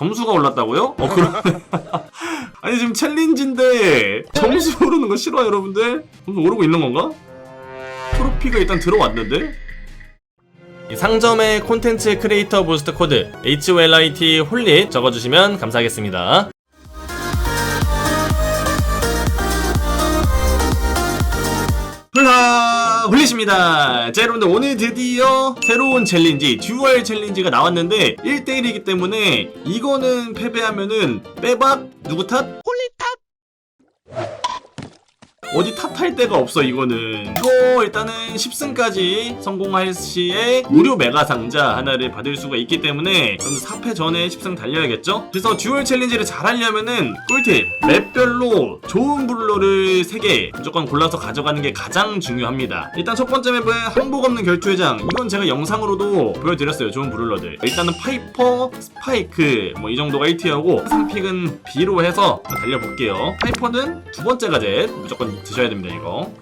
점수가 올랐다고요? 어 그럼 아니 지금 챌린지인데 점수 오르는 거 싫어 여러분들? 점수 오르고 있는 건가? 트로피가 일단 들어왔는데? 이 상점의 콘텐츠 크리에이터 부스트 코드 HOLIT 홀릿 적어주시면 감사하겠습니다. 홀릿입니다. 자 여러분들 오늘 드디어 새로운 챌린지 듀얼 챌린지가 나왔는데 1대1이기 때문에 이거는 패배하면은 빼박 누구 탓! 어디 탓할 데가 없어 이거는. 이거 일단은 10승까지 성공할 시에 무료 메가 상자 하나를 받을 수가 있기 때문에 저는 4패 전에 10승 달려야겠죠? 그래서 듀얼 챌린지를 잘 하려면은 꿀팁. 맵별로 좋은 블러를 3개 무조건 골라서 가져가는 게 가장 중요합니다. 일단 첫 번째 맵은 항복 없는 결투회장. 이건 제가 영상으로도 보여드렸어요 좋은 브룰러들. 일단은 파이퍼, 스파이크 뭐 이 정도가 1티어고 3픽은 B로 해서 달려볼게요. 파이퍼는 두 번째 가젯 무조건 드셔야 됩니다 이거.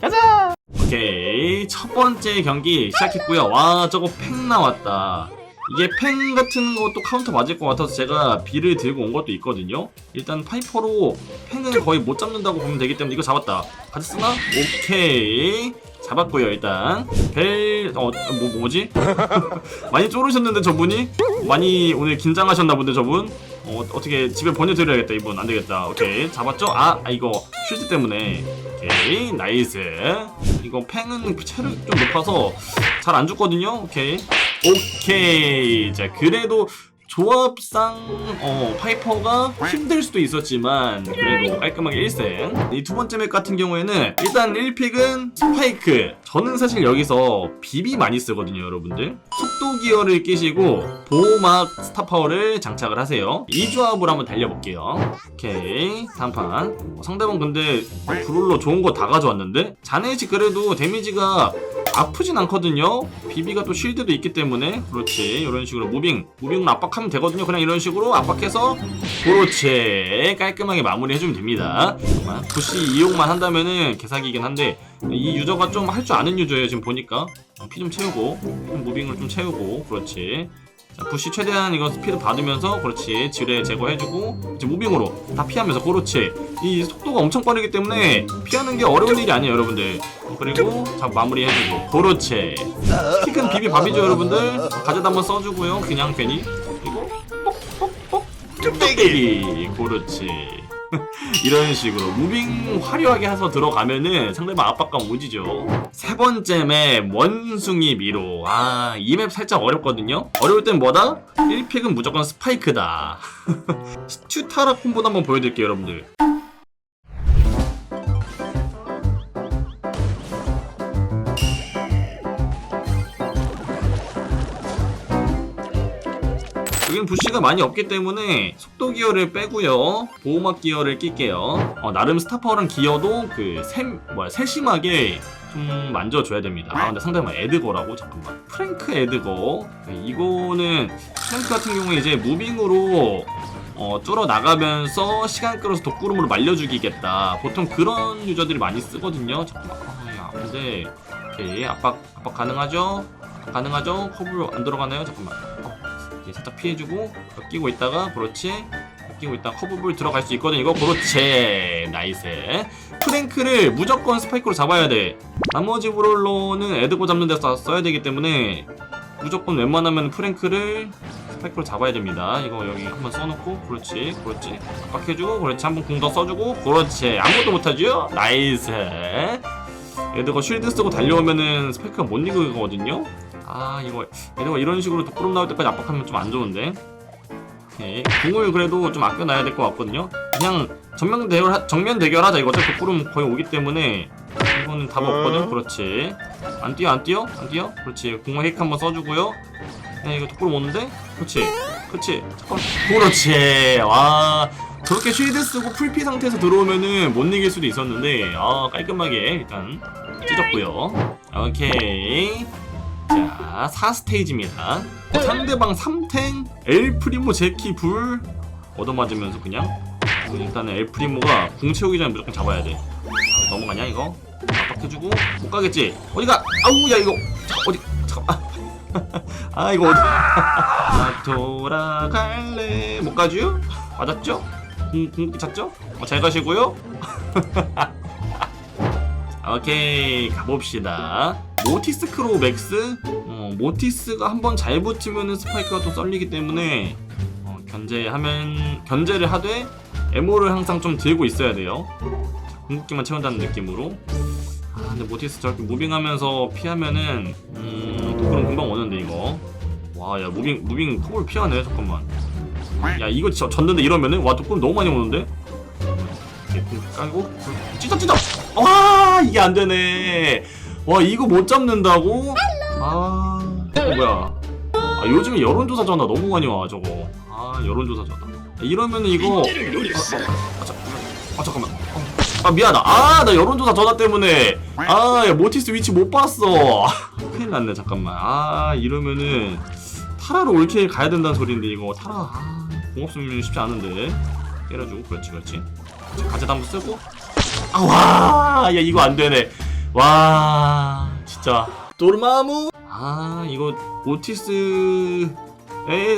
가자! 오케이. 첫 번째 경기 시작했고요. 와 저거 팽 나왔다. 이게 팽 같은 것도 카운터 맞을 것 같아서 제가 B를 들고 온 것도 있거든요. 일단 파이퍼로 팽은 거의 못 잡는다고 보면 되기 때문에 이거 잡았다. 가드 쓰나? 오케이. 잡았고요 일단. 벨... 어... 뭐, 뭐지? 많이 쫄으셨는데 저분이? 많이 오늘 긴장하셨나 본데 저분? 어, 어떻게 집에 보내드려야겠다 이분. 안되겠다. 오케이. 잡았죠? 아, 아 이거 쉴드 때문에. 오케이. 나이스. 이거 팽은 체력 좀 높아서 잘 안 죽거든요? 오케이. 오케이. 자 그래도 조합상 어 파이퍼가 힘들 수도 있었지만 그래도 깔끔하게 1승 이 두 번째 맵 같은 경우에는 일단 1픽은 스파이크. 저는 사실 여기서 비비 많이 쓰거든요 여러분들. 속도 기어를 끼시고 보호막 스타파워를 장착을 하세요. 이 조합으로 한번 달려볼게요. 오케이. 다음판. 어, 상대방 근데 브롤러 좋은 거 다 가져왔는데? 자네시 그래도 데미지가 아프진 않거든요. 비비가 또 쉴드도 있기 때문에 그렇지 이런 식으로 무빙 무빙을 압박하면 되거든요. 그냥 이런 식으로 압박해서 그렇지 깔끔하게 마무리해주면 됩니다. 부시 이용만 한다면은 개사기긴 한데 이 유저가 좀 할 줄 아는 유저예요 지금 보니까 피 좀 채우고 좀 무빙을 좀 채우고 그렇지. 자, 부시 최대한 이거 스피드 받으면서 그렇지 지뢰 제거해주고 이제 무빙으로 다 피하면서 그렇지. 이 속도가 엄청 빠르기 때문에 피하는 게 어려운 일이 아니에요 여러분들. 그리고 자 마무리해주고 그렇지. 픽은 비비 밥이죠 여러분들? 가져다 한번 써주고요 그냥 괜히. 그리고 뽁뽁뽁 뚝배기. 그렇지 이런 식으로 무빙 화려하게 해서 들어가면은 상대방 압박감 오지죠. 세 번째 맵 원숭이 미로. 아 이 맵 살짝 어렵거든요. 어려울 땐 뭐다? 1픽은 무조건 스파이크다. 스튜타라 콤보도 한번 보여드릴게요 여러분들 부시가 많이 없기 때문에 속도 기어를 빼고요. 보호막 기어를 낄게요. 어, 나름 스타파워랑 기어도 그세 뭐야 세심하게 좀 만져줘야 됩니다. 아 근데 상대방 에드거라고 잠깐만. 프랭크 에드거. 네, 이거는 프랭크 같은 경우에 이제 무빙으로 어, 뚫어 나가면서 시간 끌어서 독구름으로 말려 죽이겠다. 보통 그런 유저들이 많이 쓰거든요. 잠깐만. 아, 야, 근데 오케이 압박 압박 가능하죠? 가능하죠? 커브 안 들어가나요? 잠깐만. 어, 이제 살짝 피해주고 끼고 있다가 그렇지 끼고 있다가 커브볼 들어갈 수 있거든. 이거 그렇지 나이스. 프랭크를 무조건 스파이크로 잡아야 돼. 나머지 브롤러는 에드고 잡는 데서 써야 되기 때문에 무조건 웬만하면 프랭크를 스파이크로 잡아야 됩니다. 이거 여기 한번 써놓고 그렇지 그렇지 압박해주고 그렇지 한번 공 더 써주고 그렇지 아무것도 못하죠 나이스. 에드가 쉴드 쓰고 달려오면은 스파이크가 못 이기거든요 아 이거 얘네가 이런 식으로 덕구름 나올 때까지 압박하면 좀 안 좋은데? 오케이. 공을 그래도 좀 아껴놔야 될 것 같거든요. 그냥 정면 대결 정면 대결하자. 이거 어차피 덕구름 거의 오기 때문에 이거는 답 없거든? 그렇지. 안 뛰어 안 뛰어? 안 뛰어? 그렇지. 공을 헤이크 한번 써주고요. 야 이거 덕구름 오는데? 그렇지. 그렇지. 잠깐 그렇지. 와. 저렇게 쉴드 쓰고 풀피 상태에서 들어오면은 못 이길 수도 있었는데 아 깔끔하게 일단 찢었고요. 오케이 자, 4스테이지입니다. 상대방 3탱, 엘프리모, 제키, 불 얻어맞으면서 그냥 일단은 엘프리모가 궁 채우기 전에 무조건 잡아야 돼. 아, 넘어가냐 이거? 압박해주고 못 가겠지? 어디가? 아우 야 이거 자, 어디? 잠깐. 아, 아 이거 어디 나 돌아갈래 못 가죠? 맞았죠? 궁, 궁극기 찾죠? 어, 잘 가시고요 오케이 가봅시다 모티스 크로우 맥스? 어, 모티스가 한번 잘 붙으면 스파이크가 또 썰리기 때문에 어, 견제하면 견제를 하되 에모를 항상 좀 들고 있어야 돼요. 자, 궁극기만 채운다는 느낌으로. 아 근데 모티스 저렇게 무빙하면서 피하면은 음 도구는 금방 오는데 이거. 와 야 무빙 무빙 컵을 피하네 잠깐만. 야 이거 진짜 졌는데 이러면은? 와 도구 너무 많이 오는데? 이렇게 깔고 찢어 찢어! 와 이게 안 되네 와 이거 못 잡는다고? 아 어, 뭐야? 아 요즘에 여론조사 전화 너무 많이 와 저거. 아 여론조사 전화. 이러면은 이거 아, 자, 아 잠깐만. 어. 아 미안하다. 아나 여론조사 전화 때문에. 아 야, 모티스 위치 못 봤어. 큰일 났네 잠깐만. 아 이러면은 타라로 올킬 가야 된다는 소리인데 이거 타라. 아, 공 없으면 쉽지 않은데. 때려주고 그렇지 그렇지. 가젯 한번 쓰고. 아와 야 이거 안 되네 와 진짜. 도르마무! 아 이거 오티스의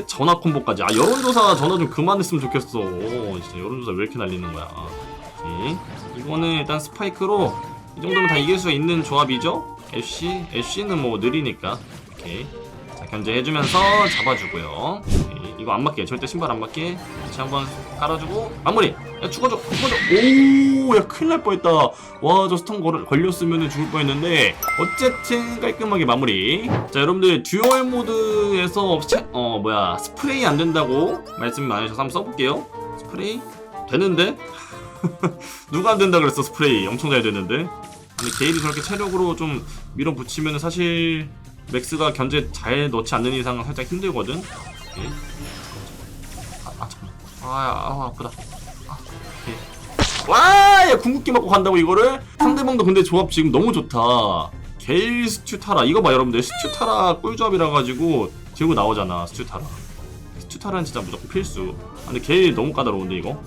전화 콤보까지. 아 여론조사 전화 좀 그만했으면 좋겠어. 진짜 여론조사 왜 이렇게 날리는 거야? 오케이. 이거는 일단 스파이크로 이 정도면 다 이길 수 있는 조합이죠? 애쉬 애쉬는 뭐 느리니까. 오케이. 자 견제해주면서 잡아주고요 이. 이거 안 맞게 절대 신발 안 맞게 같이 한번 깔아주고 마무리! 야 죽어줘! 죽어줘! 오야 큰일 날 뻔했다. 와 저 스턴 걸, 걸렸으면 죽을 뻔했는데 어쨌든 깔끔하게 마무리. 자 여러분들 듀얼 모드에서 체, 어 뭐야 스프레이 안 된다고 말씀 많으셔서 한번 써볼게요. 스프레이? 되는데? 누가 안 된다 그랬어 스프레이? 엄청 잘 되는데? 근데 게일이 저렇게 체력으로 좀 밀어붙이면 사실 맥스가 견제 잘 넣지 않는 이상은 살짝 힘들거든 오케이. 아, 아 잠깐만 아, 아 아프다 아, 오케이. 와, 야 궁극기 맞고 간다고 이거를? 상대방도 근데 조합 지금 너무 좋다. 게일 스튜 타라 이거 봐 여러분들 스튜 타라 꿀조합이라 가지고 들고 나오잖아 스튜 타라. 스튜 타라는 진짜 무조건 필수. 아, 근데 게일 너무 까다로운데 이거?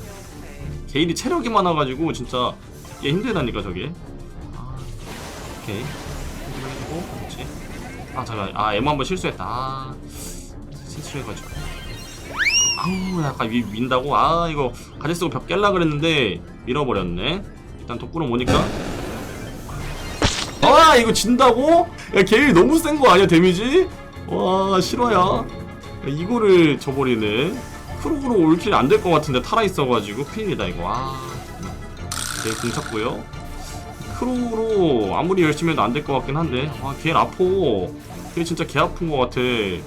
게일이 체력이 많아가지고 진짜 얘 힘들다니까 저게. 아, 오케이. 해주고 그렇지. 아 잠깐 아 M 한번 실수했다. 아, 실수해가지고. 아우 약간 위, 민다고? 아 이거 가지 쓰고 벽 깰라 그랬는데 밀어버렸네. 일단 독구름 오니까. 아 이거 진다고? 야 게일 너무 센 거 아니야 데미지? 와 실화야. 야, 이거를 져버리네. 크로그로 올킬 안 될 것 같은데 타라 있어가지고 큰일이다 이거. 아 게일 공 찼고요. 크로로 아무리 열심히 해도 안 될 것 같긴 한데. 아 게일 아퍼 게일 진짜 개 아픈 것 같아. 야,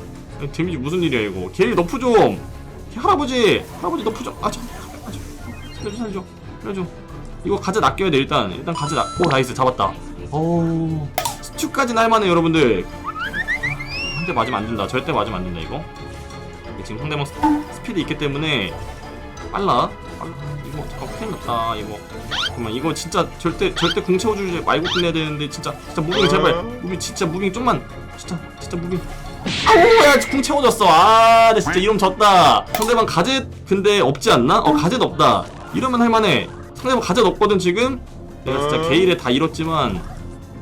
데미지. 무슨 일이야 이거? 게일 너프 좀. 할아버지 할아버지 너프 좀. 아저 아, 저, 살려줘 살려줘. 살려줘. 이거 가자 낚여야 돼 일단. 일단 가자 낚... 오 나이스. 잡았다. 오 스튜까지는 할만해 여러분들. 한 대 맞으면 안 된다. 절대 맞으면 안 된다 이거. 지금 상대방 스, 스피드 있기 때문에 빨라. 빨라. 이거 잠깐 큰일 났다 이거. 잠깐만 이거 진짜 절대 절대 궁 채워주지 말고 끝내야 되는데 진짜 진짜 무빙 제발. 무빙 진짜 무빙 좀만. 진짜 진짜 무빙 아우 야 궁 채워졌어. 아나 진짜 이러면 졌다. 상대방 가젯 근데 없지 않나? 어 가젯 없다. 이러면 할만해. 상대방 가젯 없거든 지금? 내가 진짜 게일에 다 잃었지만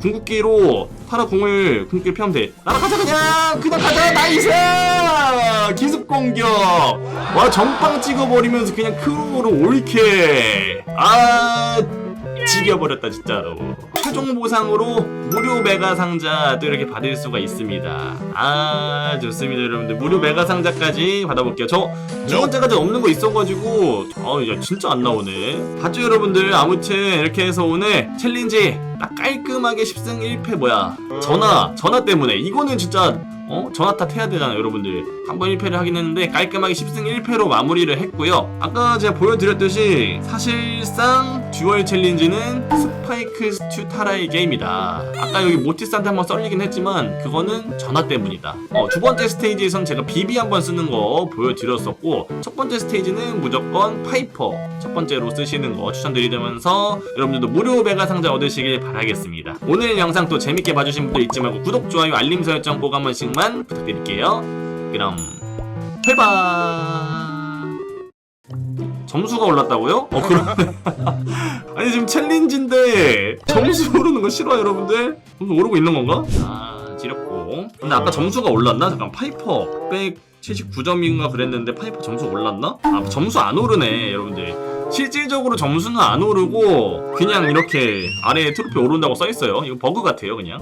궁극기로 타라 궁을 궁극기를 피하면 돼. 날아가자 그냥! 그냥 가자! 나이스! 기습 공격! 와 전빵 찍어버리면서 그냥 크로로 올킬! 아 지겨버렸다 진짜로. 최종 보상으로 무료 메가 상자 또 이렇게 받을 수가 있습니다. 아 좋습니다 여러분들. 무료 메가 상자까지 받아볼게요. 저 두 번째까지 없는 거 있어가지고 아야 진짜 안 나오네. 봤죠 여러분들? 아무튼 이렇게 해서 오늘 챌린지 딱 깔끔하게 10승 1패 뭐야? 전화 전화 때문에. 이거는 진짜 어? 전화 탓 해야 되잖아 여러분들. 한 번 1패를 하긴 했는데 깔끔하게 10승 1패로 마무리를 했고요. 아까 제가 보여드렸듯이 사실상 듀얼 챌린지는 스파이크 스튜 타라의 게임이다. 아까 여기 모티스한테 한번 썰리긴 했지만 그거는 전화 때문이다. 어, 두 번째 스테이지에선 제가 비비 한번 쓰는 거 보여드렸었고 첫 번째 스테이지는 무조건 파이퍼 첫 번째로 쓰시는 거 추천드리면서 여러분들도 무료 배가 상자 얻으시길 바라겠습니다. 오늘 영상 또 재밌게 봐주신 분들 잊지 말고 구독, 좋아요, 알림 설정 꼭 한 번씩만 부탁드릴게요. 그럼 회바 점수가 올랐다고요? 어 그러네 아니 지금 챌린지인데 점수 오르는 거 싫어 여러분들? 점수 오르고 있는 건가? 아 지렸고 근데 아까 점수가 올랐나? 잠깐 파이퍼 179점인가 그랬는데 파이퍼 점수 올랐나? 아 점수 안 오르네 여러분들 실질적으로 점수는 안 오르고 그냥 이렇게 아래에 트로피 오른다고 써있어요 이거 버그 같아요 그냥